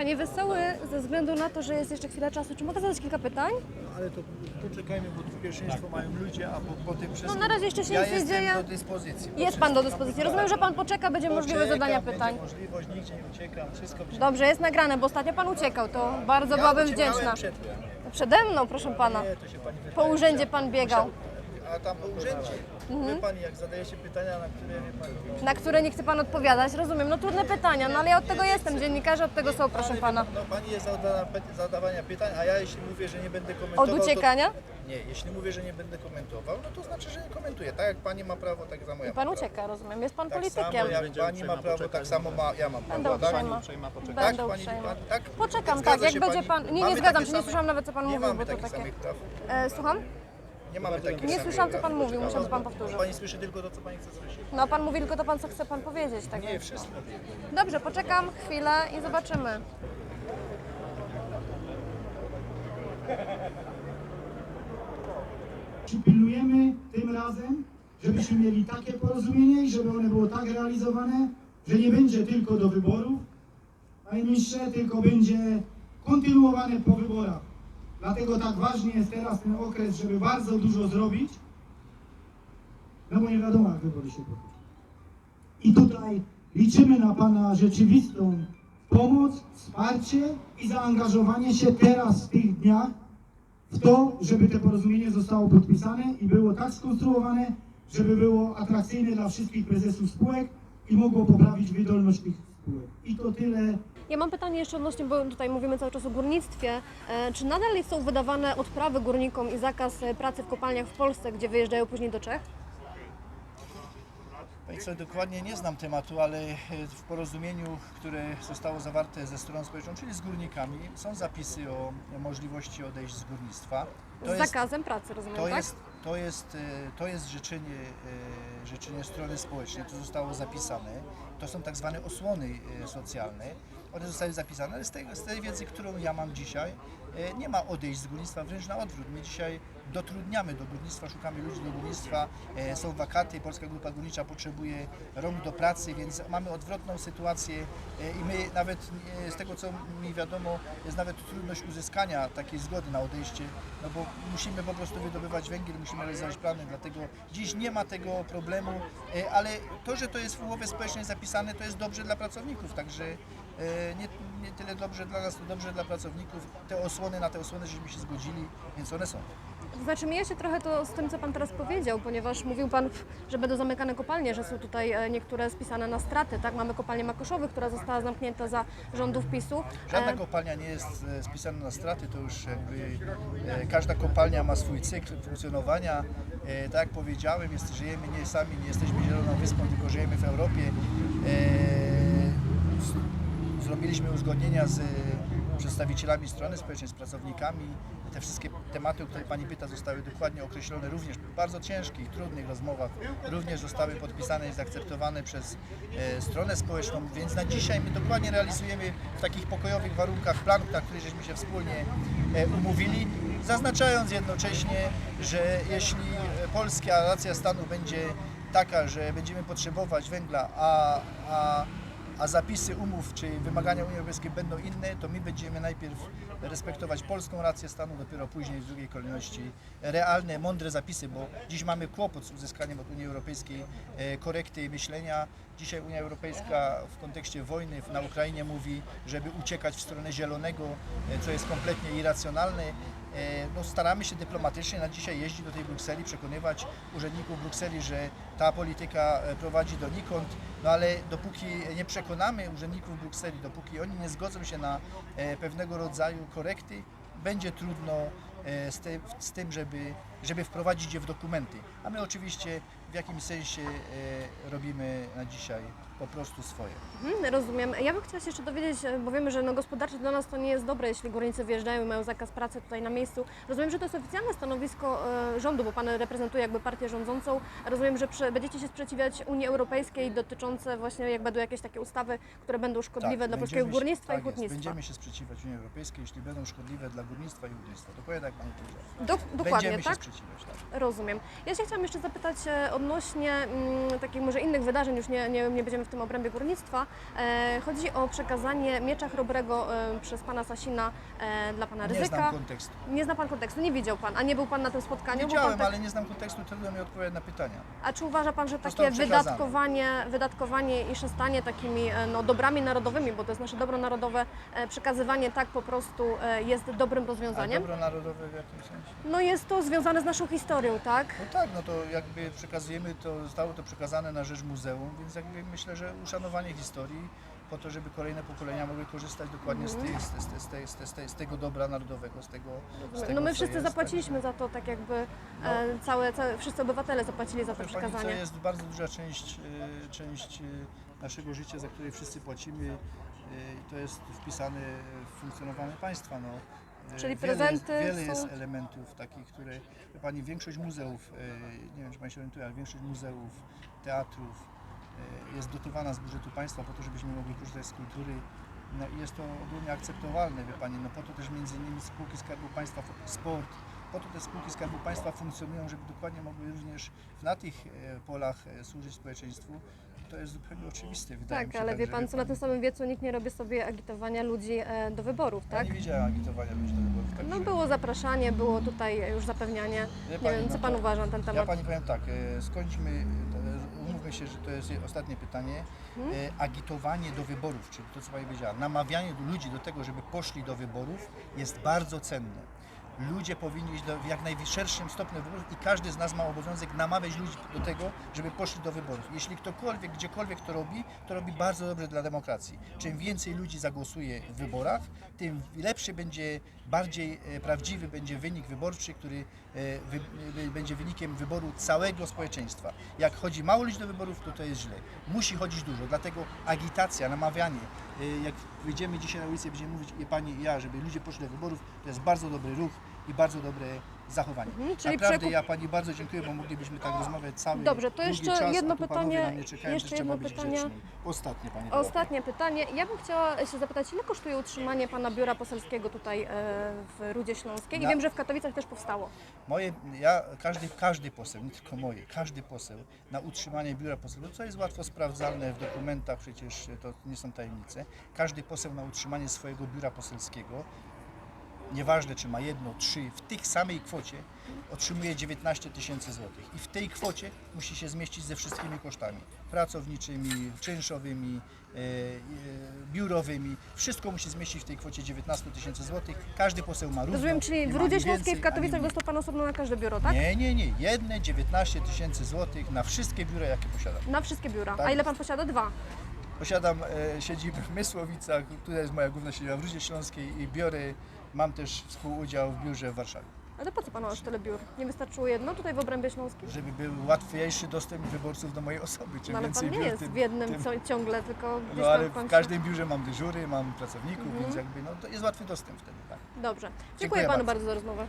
Panie Wesoły, ze względu na to, że jest jeszcze chwila czasu, czy mogę zadać kilka pytań? Ale to poczekajmy, bo tu pierwszeństwo mają ludzie, a po, po tym wszystkim... No, na razie jeszcze się ja nic nie dzieje. do dyspozycji. Jest Pan do dyspozycji. Rozumiem, że Pan poczeka, będzie możliwe Poczekam, zadania będzie pytań. możliwość, nigdzie nie uciekam, wszystko będzie... Dobrze, jest nagrane, bo ostatnio Pan uciekał, to bardzo Ja byłabym uciekałem wdzięczna. Przedtem. Przede mną, proszę Pana. Nie, to się pani Po urzędzie Pan biegał, A tam po urzędzie. Mhm. Wie pani, jak zadaje się pytania, na które wie pani... na które nie chce Pan odpowiadać. Rozumiem, no trudne pytania, no ale ja od tego jestem, dziennikarze od tego są, proszę Ale Pana. No, pani jest zadana, zadawania pytań, a ja jeśli mówię, że nie będę komentował... Od uciekania? To... Nie, jeśli mówię, że nie będę komentował, no to znaczy, że nie komentuję. Tak jak pani ma prawo, tak samo ja I Pan mam prawo. ucieka, rozumiem, jest Pan Tak politykiem. samo jak Będzie pani ma uprzejma prawo, poczekać. tak samo ma, ja mam Będę prawo. tak? uprzejma. uprzejma poczekać. Tak, Będę pani, uprzejma. pan, tak? Poczekam, Zgadza tak, jak się będzie pani? Pan... Nie, Mamy nie zgadzam takie się, nie same- słyszałam nawet, co Pan Nie mówił, mamy bo to takich takie... samych praw. E, słucham? Nie mamy takich Nie słyszałam, co. Pan mówił, musiałby Pan powtórzyć. Pani słyszy tylko to, co pani chce słyszeć. No, Pan mówi tylko to, pan, co chce Pan powiedzieć, tak Nie, więc... wszystko. Dobrze, poczekam chwilę i zobaczymy. Czy pilnujemy tym razem, żebyśmy mieli takie porozumienie i żeby one było tak realizowane, że nie będzie tylko do wyborów, panie ministrze, tylko będzie kontynuowane po wyborach. Dlatego tak ważny jest teraz ten okres, żeby bardzo dużo zrobić, no bo nie wiadomo, jak wybory się potoczą. I tutaj liczymy na Pana rzeczywistą pomoc, wsparcie i zaangażowanie się teraz w tych dniach w to, żeby to porozumienie zostało podpisane i było tak skonstruowane, żeby było atrakcyjne dla wszystkich prezesów spółek i mogło poprawić wydolność tych spółek. I to tyle. Ja mam pytanie jeszcze odnośnie, bo tutaj mówimy cały czas o górnictwie. E, czy nadal są wydawane odprawy górnikom i zakaz e, pracy w kopalniach w Polsce, gdzie wyjeżdżają później do Czech? Pani co, dokładnie nie znam tematu, ale e, w porozumieniu, które zostało zawarte ze stroną społeczną, czyli z górnikami, są zapisy o możliwości odejść z górnictwa. Z zakazem pracy, rozumiem, To tak? jest, to jest, to jest życzenie, życzenie strony społecznej, to zostało zapisane. To są tak zwane osłony socjalne. One zostały zapisane, ale z tej, z tej wiedzy, którą ja mam dzisiaj, e, nie ma odejść z górnictwa, wręcz na odwrót. My dzisiaj dotrudniamy do górnictwa, szukamy ludzi do górnictwa, e, są wakaty, Polska Grupa Górnicza potrzebuje rąk do pracy, więc mamy odwrotną sytuację e, i my nawet z tego co mi wiadomo, jest nawet trudność uzyskania takiej zgody na odejście, no bo musimy po prostu wydobywać węgiel, musimy realizować plany, dlatego dziś nie ma tego problemu, ale to, że to jest w umowie społecznej zapisane, to jest dobrze dla pracowników, także nie, nie tyle dobrze dla nas, to dobrze dla pracowników. Te osłony, na te osłony żeśmy się zgodzili, więc one są. To znaczy mija się trochę to z tym, co Pan teraz powiedział, ponieważ mówił Pan, że będą zamykane kopalnie, że są tutaj e, niektóre spisane na straty, tak? Mamy kopalnię Makoszowy, która została zamknięta za rządów PiSu. Żadna E, kopalnia nie jest e, spisana na straty, to już jakby e, każda kopalnia ma swój cykl funkcjonowania. E, tak jak powiedziałem, jest, żyjemy nie sami, nie jesteśmy zieloną wyspą, tylko żyjemy w Europie. Zrobiliśmy uzgodnienia z e, przedstawicielami strony społecznej, z pracownikami. Te wszystkie tematy, o które Pani pyta, zostały dokładnie określone również w bardzo ciężkich, trudnych rozmowach. Również zostały podpisane i zaakceptowane przez e, stronę społeczną, więc na dzisiaj my dokładnie realizujemy w takich pokojowych warunkach plan, na który żeśmy się wspólnie e, umówili, zaznaczając jednocześnie, że jeśli polska racja stanu będzie taka, że będziemy potrzebować węgla, a, a a zapisy umów czy wymagania Unii Europejskiej będą inne, to my będziemy najpierw respektować polską rację stanu, dopiero później w drugiej kolejności realne, mądre zapisy, bo dziś mamy kłopot z uzyskaniem od Unii Europejskiej e, korekty myślenia. Dzisiaj Unia Europejska w kontekście wojny na Ukrainie mówi, żeby uciekać w stronę zielonego, e, co jest kompletnie irracjonalne. E, No, staramy się dyplomatycznie na dzisiaj jeździć do tej Brukseli, przekonywać urzędników Brukseli, że ta polityka e, prowadzi donikąd, no ale dopóki nie przekonamy urzędników Brukseli, dopóki oni nie zgodzą się na e, pewnego rodzaju korekty, będzie trudno z, te, z tym, żeby, żeby wprowadzić je w dokumenty. A my oczywiście w jakimś sensie e, robimy na dzisiaj po prostu swoje. Mhm, rozumiem. Ja bym chciała się jeszcze dowiedzieć, e, bo wiemy, że no, gospodarczo dla nas to nie jest dobre, jeśli górnicy wyjeżdżają i mają zakaz pracy tutaj na miejscu. Rozumiem, że to jest oficjalne stanowisko e, rządu, bo Pan reprezentuje jakby partię rządzącą. Rozumiem, że będziecie się sprzeciwiać Unii Europejskiej dotyczące właśnie, jak będą jakieś takie ustawy, które będą szkodliwe dla polskiego Tak, będziemy się- górnictwa tak i jest, hutnictwa. Będziemy się sprzeciwiać Unii Europejskiej, jeśli będą szkodliwe dla górnictwa i hutnictwa. Dokładnie tak powiedziała. Do, dokładnie, Będziemy tak? się sprzeciwiać, tak. Rozumiem. Ja się chciałam jeszcze zapytać e, odnośnie mm, takich może innych wydarzeń, już nie, nie, nie będziemy w tym obrębie górnictwa. E, chodzi o przekazanie miecza chrobrego e, przez pana Sasina e, dla pana Nie Ryzyka. znam kontekstu. Nie zna pan kontekstu, nie widział pan, a nie był pan na tym spotkaniu? bo pan Widziałem, tak- ale nie znam kontekstu, trudno mi odpowiedzieć na pytania. A czy uważa Pan, że Zostało takie przekazane. wydatkowanie, wydatkowanie i szastanie takimi e, no, dobrami narodowymi, bo to jest nasze dobro narodowe, e, przekazywanie tak po prostu e, jest dobrym A rozwiązaniem? dobro narodowe w jakim sensie? No jest to związane z naszą historią, tak? No tak, no to jakby przekazujemy, to zostało to przekazane na rzecz muzeum, więc jakby myślę, że uszanowanie historii po to, żeby kolejne pokolenia mogły korzystać dokładnie z, tych, z, z, z, z, z, tego dobra narodowego, z tego, z tego No my wszyscy jest, zapłaciliśmy za to, tak jakby e, całe, całe, wszyscy obywatele zapłacili za to Proszę Pani, to przekazanie. jest bardzo duża część, e, część e, naszego życia, za które wszyscy płacimy e, i to jest wpisane w funkcjonowanie państwa. No. E, Czyli wiele prezenty Jest, wiele są- jest elementów takich, które, wie Pani, większość muzeów, e, nie wiem czy Pani się orientuje, ale większość muzeów, teatrów e, jest dotowana z budżetu państwa po to, żebyśmy mogli korzystać z kultury. No i jest to ogólnie akceptowalne, wie Pani, no po to też między innymi spółki Skarbu Państwa, sport, po to te spółki Skarbu Państwa funkcjonują, żeby dokładnie mogły również na tych e, polach e, służyć społeczeństwu. To jest zupełnie oczywiste, wydaje Tak, się. ale wie Także, Pan, co na tym samym wiecu nikt nie robi sobie agitowania ludzi e, do wyborów, Ja tak? nie widziałem agitowania ludzi do wyborów. No także- było zapraszanie, było tutaj już zapewnianie. Wie Nie pani, wiem, no co Pan to- uważa na ten Ja temat? Pani powiem tak, e, skończmy, e, umówmy się, że to jest ostatnie pytanie. Mhm. E, Agitowanie do wyborów, czyli to co Pani powiedziała, namawianie ludzi do tego, żeby poszli do wyborów jest bardzo cenne. Ludzie powinni iść do, w jak najszerszym stopniu wyborów i każdy z nas ma obowiązek namawiać ludzi do tego, żeby poszli do wyborów. Jeśli ktokolwiek, gdziekolwiek to robi, to robi bardzo dobrze dla demokracji. Czym więcej ludzi zagłosuje w wyborach, tym lepszy będzie, bardziej e, prawdziwy będzie wynik wyborczy, który e, wy, wy, będzie wynikiem wyboru całego społeczeństwa. Jak chodzi mało ludzi do wyborów, to to jest źle. Musi chodzić dużo, dlatego agitacja, namawianie, e, jak wyjdziemy dzisiaj na ulicę będziemy mówić i pani i ja, żeby ludzie poszli do wyborów, to jest bardzo dobry ruch i bardzo dobre zachowanie. Mhm, czyli Naprawdę ja pani bardzo dziękuję, bo moglibyśmy tak rozmawiać cały Dobrze, to długi jeszcze czas, jedno a tu panowie pytanie, na mnie czekają, jeszcze trzeba jedno być pytanie. grzecznym. Ostatnie pani. Ostatnie pytanie. Ja bym chciała się zapytać, ile kosztuje utrzymanie Pana biura poselskiego tutaj e, w Rudzie Śląskiej? I Na- wiem, że w Katowicach też powstało. Moje, ja, każdy, każdy poseł, nie tylko moje, każdy poseł na utrzymanie biura poselskiego, co jest łatwo sprawdzalne w dokumentach, przecież to nie są tajemnice, każdy poseł na utrzymanie swojego biura poselskiego, nieważne czy ma jedno, trzy, w tych samej kwocie otrzymuje 19 tysięcy złotych. I w tej kwocie musi się zmieścić ze wszystkimi kosztami pracowniczymi, czynszowymi, e, e, biurowymi. Wszystko musi zmieścić w tej kwocie 19 tysięcy złotych. Każdy poseł ma równo. Rozumiem, czyli w Rudzie Śląskiej w Katowicach dostał Pan osobno na każde biuro, tak? Nie, nie, nie. Jedne 19 tysięcy złotych na wszystkie biura, jakie posiadam. Na wszystkie biura. Tak A ile. Pan posiada? Dwa. Posiadam e, siedzibę w Mysłowicach, tutaj jest moja główna siedziba w Rudzie Śląskiej i biorę, mam też współudział w biurze w Warszawie. Ale po co Panu aż tyle biur? Nie wystarczyło jedno tutaj w obrębie śląskim? Żeby był łatwiejszy dostęp wyborców do mojej osoby. Czym No ale więcej Pan nie biur, jest tym, w jednym tym, co, ciągle, tylko gdzieś No tam ale w końcu. w każdym biurze mam dyżury, mam pracowników, Mhm. więc jakby no, to jest łatwy dostęp wtedy, tak. Dobrze. Dziękuję, Dziękuję Panu bardzo. bardzo za rozmowę.